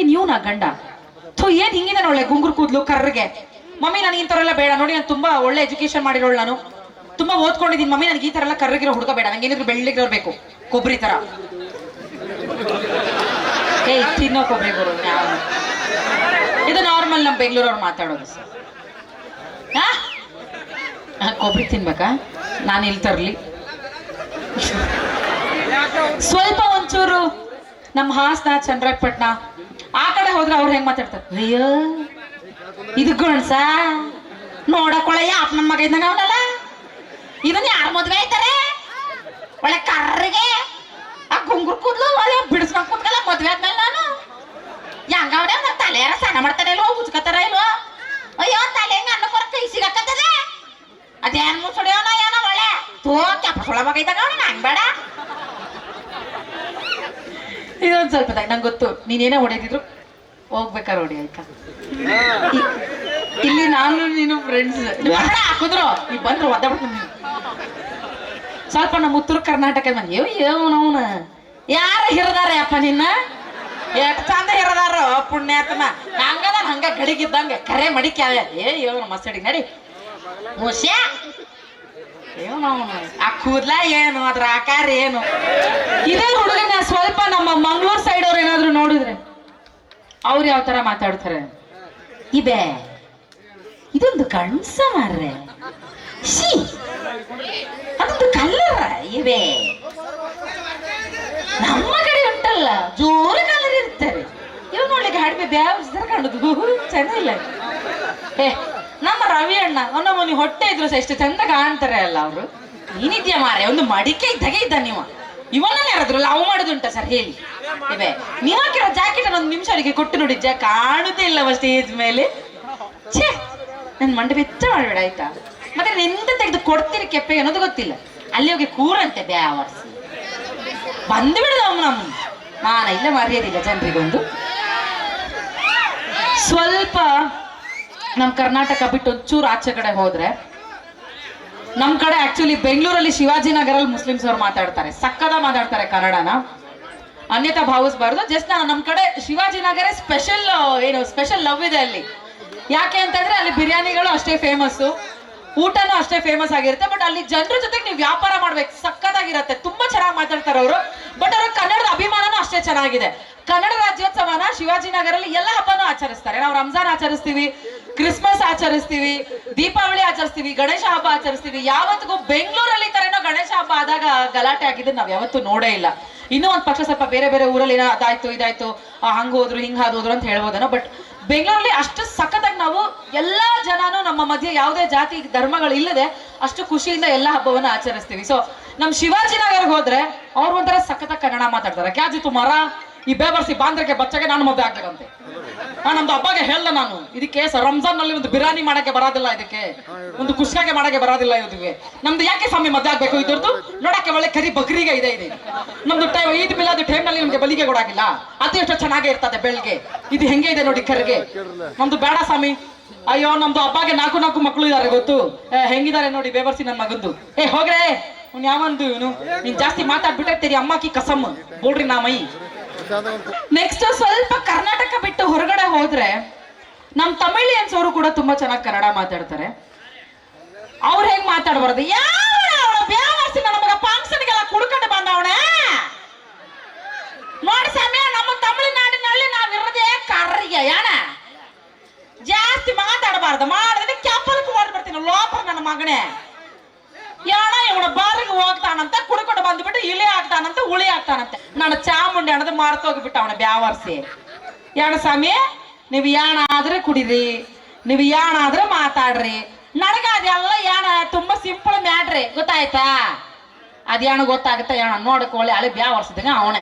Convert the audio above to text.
ಏನ್ ಇವ್ ಗಂಡ? ಥೂ, ಏನ್ ಹಿಂಗಿನ ಒಳ್ಳೆ ಗುಂಗುರು ಕೂದ್ಲು ಕರ್ರಿಗೆ? ಮಮ್ಮಿ ನನಗೆ ಇಂಥವ್ರೆಲ್ಲ ಬೇಡ. ನೋಡಿ, ನಾನು ತುಂಬಾ ಒಳ್ಳೆ ಎಜುಕೇಶನ್ ಮಾಡಿರೋಳು ನಾನು. ತುಂಬಾ ಓದ್ಕೊಂಡಿದ್ದೀನಿ ಮಮ್ಮಿ. ನನಗೆ ಈ ತರ ಎಲ್ಲ ಕರ್ರಿಗಿರೋ ಹುಡುಗ ಬೇಡ. ನಂಗೆ ಏನಿದ್ರು ಬೆಳ್ಳಿಗಿರೋರ್ಬೇಕು ಕೊಬ್ಬರಿ ತರ. ಏ, ತಿನ್ನೋ ಕೊಬ್ಬರಿ ಗುರು ಇದು ನಾರ್ಮಲ್ ನಮ್ಮ ಬೆಂಗಳೂರವ್ರು ಮಾತಾಡೋದು ಕೊಬ್ಬರಿ ತಿನ್ಬೇಕಾ? ನಾನು ಇಲ್ಲಿ ತರ್ಲಿ. ಸ್ವಲ್ಪ ಒಂಚೂರು. ನಮ್ಮ ಹಾಸನ ಚಂದ್ರಪಟ್ಟಣ ಆ ಕಡೆ ಹೋದ್ರೆ ಅವ್ರು ಹೆಂಗ್ ಮಾತಾಡ್ತಾರೆ? ಅಯ್ಯೋ, ಇದು ಗಣಸ ನೋಡಕೊಳಯ್ಯ ಅಪ್ಪ ನಮ್ಮ ಮಗ ಇದ್ದಂಗ ಅವನಲ್ಲ. ಇದನ್ನ ಯಾರು ಮದ್ವೆ ಆಯ್ತಾರೆ? ಒಳ್ಳೆ ಕರ್ರಿಗೆ. ಆ ಗುಂಗುರ್ ಕೂದ್ಲು ಒಳ್ಳೆ ಬಿಡಿಸ್ಕೊಂಡ್ ಕೂತ್ಕಲ್ಲ, ಮದ್ವೆ ಆದ್ಮೇಲೆ ನಾನು. ಹೆಂಗವ್ರೆ ನನ್ನ ತಲೆ ಯಾರ ಸ್ನಾನ ಮಾಡ್ತಾರೆ ಇಲ್ವೋ, ಉಜ್ಕತ್ತಾರ ಇಲ್ವೋ? ಅಯ್ಯೋ, ತಲೆ ಹೆಂಗ ಅನ್ನ ಕೊರ ಕೈ ಸಿಗಕ್ಕತ್ತದೆ ಅದೇನ್ ಮುಸುಡಿಯೋನ, ಏನೋ ಒಳ್ಳೆ. ತೋ ಕೆಪ್ಪ ಸೊಳ ಮಗ ಇದ್ದಾಗ ಅವನ ಹಂಗ್ ಬೇಡ. ಇದೊಂದ್ ಸ್ವಲ್ಪ ನಂಗೆ ಗೊತ್ತು. ನೀನೇನೇ ಹೊಡೆದಿದ್ರು ಹೋಗ್ಬೇಕಾರೆ ಹೊಡಿ ಆಯ್ತಾ? ಇಲ್ಲಿ ನಾನು, ನೀನು ಫ್ರೆಂಡ್ಸ್ ಹಾಕಿದ್ರು ಈಗ ಬಂದ್ರು ಒದ್ದಾಡ್ತೀನಿ ಸ್ವಲ್ಪ ನಮ್ಮ ಉತ್ತರ ಕರ್ನಾಟಕ ಬಂದು ಏವ್ ಏವನವನ ಯಾರ ಹಿರದಾರ ನಿನ್ನ? ಎಷ್ಟು ಚಂದ ಹಿರದಾರ, ಪುಣ್ಯಾತ್ಮ. ಹಂಗದ, ಹಂಗ ಗಡಿಗಿದ್ದಂಗ ಕರೆ ಮಡಿಕೆ ಏ ಏವನ ಮಸಡಿ ನಡಿ. ಮುಸ್ಯಾ. ಆ ಏನು? ಅದ್ರ ಆಕಾರ ಏನು? ಇದೇ ಹುಡುಗನ ಸ್ವಲ್ಪ ನಮ್ಮ ಮಂಗಳೂರು ಸೈಡ್ ಅವ್ರು ಏನಾದ್ರು ನೋಡಿದ್ರೆ ಅವ್ರು ಯಾವ ತರ ಮಾತಾಡ್ತಾರೆ? ಇದೆ ಇದೊಂದು ಕಣ್ಸ ಮಾರ್ರೆ ಅದೊಂದು ಕಲ್ಲರ ಇವೆ ನಮ್ಮ ಕಡೆ ಉಂಟಲ್ಲ, ಜೋರು ಕಲರ್ ಇರ್ತಾರೆ ಇವ್ ನೋಡ್ಲಿಕ್ಕೆ ಹಾಡ್ಬೆ ಬ್ಯಾವ್ ಕಾಣುದು. ಚೆನ್ನಾಗಿಲ್ಲ ಏ ನಮ್ಮ ರವಿ ಅಣ್ಣ, ಅವನ ಮನೆ ಹೊಟ್ಟೆ ಇದ್ರು ಸಹ ಎಷ್ಟು ಚಂದ ಕಾಣ್ತಾರೆ ಅಲ್ಲ ಅವರು. ಏನಿದ್ಯಾ ಮಾರೆ ಒಂದು ಮಡಿಕೆ ಇದ್ದಾಗೆ ಇದ್ದ ನೀವು. ಇವನನ್ನ ಯಾರಾದ್ರು ಅವು ಮಾಡುದುಂಟ ಸರ್, ಹೇಳಿ. ಇವೆ, ನೀವು ಹಾಕಿರೋ ಜಾಕೆಟ್ ಒಂದು ನಿಮಿಷ ಅವರಿಗೆ ಕೊಟ್ಟು ನೋಡಿ ಜಾ ಕಾಣುದೇ ಇಲ್ಲವ ಸ್ಟೇಜ್ ಮೇಲೆ. ಛೇ ನನ್ನ ಮಂಡೆ ಬೆಚ್ಚ ಮಾಡಬೇಡ, ಆಯ್ತಾ? ಮತ್ತೆ ನಿಂದ ತೆಗೆದು ಕೊಡ್ತೀರಿ ಕೆಪ್ಪೆ ಅನ್ನೋದು ಗೊತ್ತಿಲ್ಲ. ಅಲ್ಲಿ ಹೋಗಿ ಕೂರಂತೆ ಬ್ಯಾವರ್ಸ್ ಬಂದು ಬಿಡುದು ಅವನು ನಮ್ಮ ನಾನ ಇಲ್ಲ ಮರ್ಯಾದಿಲ್ಲ ಜನರಿಗೊಂದು. ಸ್ವಲ್ಪ ನಮ್ ಕರ್ನಾಟಕ ಬಿಟ್ಟು ಒಂಚೂರು ಆಚೆ ಕಡೆ ಹೋದ್ರೆ, ನಮ್ ಕಡೆ ಆಕ್ಚುಲಿ ಬೆಂಗಳೂರಲ್ಲಿ ಶಿವಾಜಿನಗರಲ್ಲಿ ಮುಸ್ಲಿಮ್ಸ್ ಅವ್ರು ಮಾತಾಡ್ತಾರೆ. ಸಕ್ಕದ ಮಾತಾಡ್ತಾರೆ ಕನ್ನಡನ. ಅನ್ಯತಾ ಭಾವಿಸ್ಬಾರ್ದು ಜಸ್ಟ್ ನಮ್ ಕಡೆ ಶಿವಾಜಿನಗರ ಸ್ಪೆಷಲ್ ಏನು ಸ್ಪೆಷಲ್ ಲವ್ ಇದೆ ಅಲ್ಲಿ. ಯಾಕೆ ಅಂತಂದ್ರೆ ಅಲ್ಲಿ ಬಿರಿಯಾನಿಗಳು ಅಷ್ಟೇ ಫೇಮಸ್ಸು ಊಟನೂ ಅಷ್ಟೇ ಫೇಮಸ್ ಆಗಿರುತ್ತೆ ಬಟ್ ಅಲ್ಲಿ ಜನರ ಜೊತೆಗೆ ನೀವು ವ್ಯಾಪಾರ ಮಾಡ್ಬೇಕು ಸಕ್ಕದಾಗಿರತ್ತೆ ತುಂಬಾ ಚೆನ್ನಾಗಿ ಮಾತಾಡ್ತಾರೆ ಅವರು ಬಟ್ ಅವ್ರ ಕನ್ನಡದ ಅಭಿಮಾನನೂ ಅಷ್ಟೇ ಚೆನ್ನಾಗಿದೆ. ಕನ್ನಡ ರಾಜ್ಯೋತ್ಸವನ ಶಿವಾಜಿನಗರಲ್ಲಿ ಎಲ್ಲ ಹಬ್ಬನೂ ಆಚರಿಸ್ತಾರೆ. ನಾವು ರಂಜಾನ್ ಆಚರಿಸ್ತೀವಿ ಕ್ರಿಸ್ಮಸ್ ಆಚರಿಸ್ತೀವಿ, ದೀಪಾವಳಿ ಆಚರಿಸ್ತೀವಿ, ಗಣೇಶ ಹಬ್ಬ ಆಚರಿಸ್ತೀವಿ. ಯಾವತ್ತಿಗೂ ಬೆಂಗಳೂರಲ್ಲಿ ತರನೋ ಗಣೇಶ ಹಬ್ಬ ಆದಾಗ ಗಲಾಟೆ ಆಗಿದ್ದು ನಾವ್ ಯಾವತ್ತೂ ನೋಡೇ ಇಲ್ಲ. ಇನ್ನೂ ಒಂದ್ ಪಕ್ಷ ಸ್ವಲ್ಪ ಬೇರೆ ಬೇರೆ ಊರಲ್ಲಿ ಏನೋ ಅದಾಯ್ತು, ಇದಾಯ್ತು ಹಂಗ್ ಹೋದ್ರು, ಹಿಂಗ ಹೋದ್ರು ಅಂತ ಹೇಳ್ಬೋದೇನೋ ಬಟ್ ಬೆಂಗಳೂರಲ್ಲಿ ಅಷ್ಟು ಸಖತ್ತಾಗಿ ನಾವು ಎಲ್ಲಾ ಜನನು ನಮ್ಮ ಮಧ್ಯೆ ಯಾವುದೇ ಜಾತಿ ಧರ್ಮಗಳು ಇಲ್ಲದೆ ಅಷ್ಟು ಖುಷಿಯಿಂದ ಎಲ್ಲಾ ಹಬ್ಬವನ್ನ ಆಚರಿಸ್ತೀವಿ. ಸೊ ನಮ್ ಶಿವಾಜಿನಗರ್ಗೆ ಹೋದ್ರೆ ಅವ್ರು ಒಂಥರ ಸಖತ್ತಾಗಿ ಕನ್ನಡ ಮಾತಾಡ್ತಾರೆ. ಕ್ಯಾಜಿತು ಮರ ಈ ಬೇಬರ್ಸಿ ಬಾಂದ್ರಕ್ಕೆ ಬಚ್ಚಗೆ ನಾನು ಮದುವೆ ಆಗ್ಬೇಕಂತೆ ಆ, ನಮ್ದು ಹಬ್ಬಗೆ ಹೇಳ್ದೆ ನಾನು. ಇದಕ್ಕೆ ರಂಜಾನ್ನಲ್ಲಿ ಒಂದು ಬಿರಿಯಾನಿ ಮಾಡಕ್ಕೆ ಬರೋದಿಲ್ಲ ಇದಕ್ಕೆ. ಒಂದು ಕುಷ್ಕಾಗೆ ಮಾಡಕ್ಕೆ ಬರೋದಿಲ್ಲ ಇದಕ್ಕೆ ನಮ್ದು ಯಾಕೆ ಸ್ವಾಮಿ ಮದ್ವೆ ಆಗ್ಬೇಕು ಇದ್ರದ್ದು? ನೋಡಕ್ಕೆ ಒಳ್ಳೆ ಕರಿ ಬಕ್ರಿಗೆ ಇದೆ ಇದೆ. ನಮ್ದು ಟೈಮ್ ಈದ್ ಮಿಲಾದ್ ಟೈಮ್ನಲ್ಲಿ ನಿಮ್ಗೆ ಬಲಿಗೆ ಕೊಡಾಗಿಲ್ಲ. ಅದು ಎಷ್ಟು ಚೆನ್ನಾಗೇ ಇರ್ತದೆ ಬೆಳ್ಗೆ. ಇದು ಹೆಂಗೆ ಇದೆ ನೋಡಿ ಕರಿಗೆ. ನಮ್ದು ಬೇಡ ಸ್ವಾಮಿ. ಅಯ್ಯೋ, ನಮ್ದು ಹಬ್ಬಗೆ ನಾಲ್ಕು ನಾಲ್ಕು ಮಕ್ಕಳು ಇದಾರೆ ಗೊತ್ತು. ಹೆಂಗಿದ್ದಾರೆ ನೋಡಿ ಬೇಬರ್ಸಿ ನನ್ನ ಮಗಂದು. ಏ, ಹೋಗ್ರೆ. ಅವ್ನು ಯಾವಂದು ಇವನು? ನೀನ್ ಜಾಸ್ತಿ ಮಾತಾಡ್ಬಿಟ್ರೆ ತೆರಿ ಅಮ್ಮಕಿ ಕಸಮ್. ಬೋಳ್ರಿ ನಾ ಮೈ. ನೆಕ್ಸ್ಟ್ ಸ್ವಲ್ಪ ಕರ್ನಾಟಕ ಬಿಟ್ಟು ಹೊರಗಡೆ ಹೋದ್ರೆ ನಮ್ ತಮಿಳಿಯನ್ಸ್ ಅವರು ಕೂಡ ತುಂಬಾ ಚೆನ್ನಾಗಿ ಕನ್ನಡ ಮಾತಾಡ್ತಾರೆ. ಅವ್ರು ಹೆಂಗ್ ಮಾತಾಡಬಾರ್ದು? ಯಾವ ಬ್ಯಾವರ್ಸಿ ನನ್ನ ಮಗ ಫಂಕ್ಷನ್ಗೆಲ್ಲ ಕುಡ್ಕೊಂಡು ಬಂದವನೆ ನೋಡಿ ಸಮಯ ನಮ್ಮ ತಮಿಳುನಾಡಿನಲ್ಲಿ ನಾವಿರೋದೇ ಕರ್ರಿಗೆ ಯಾಣ ಜಾಸ್ತಿ ಮಾತಾಡಬಾರ್ದು. ಮಾಡಿದ್ರೆ ಕೆಪ್ಪಲಕ್ಕೆ ಓಡ್ಬಿಡ್ತೀನಿ, ಲೋಪರ್ ನನ್ನ ಮಗನೇ. ಯಾಣ ಇವನ ಬಾರಿಗೆ ಹೋಗ್ತಾನಂತ ಕುಡ್ಕೊಂಡು ಬಂದ್ಬಿಟ್ಟು ಆಗ್ತಾನಂತ ಉಳಿ ಆಗ್ತಾನಂತೆ ನನ್ನ ಚಾಮುಂಡಿ ಹಣದ ಮಾರ್ತೋಗ್ಬಿಟ್ಟ ಅವನ ಬ್ಯಾವರ್ಸಿ. ಯಾಣ ಸ್ವಾಮಿ, ನೀವು ಯಾಣ ಆದ್ರೆ ಕುಡಿರಿ, ನೀವು ಯಾಣ ಆದ್ರೆ ಮಾತಾಡ್ರಿ. ನನಗ ಅದೆಲ್ಲ ಯಾಣ ತುಂಬಾ ಸಿಂಪಲ್ ಮ್ಯಾಟ್ರಿ ಗೊತ್ತಾಯ್ತಾ? ಅದ್ಯಾಣ ಗೊತ್ತಾಗತ್ತ ಗೊತ್ತಾಗುತ್ತೆ ಯಾಣ ನೋಡಕ್ ಒಳ್ಳೆ ಅಳಿ ಬ್ಯಾವರ್ಸದಂಗ ಅವನೇ.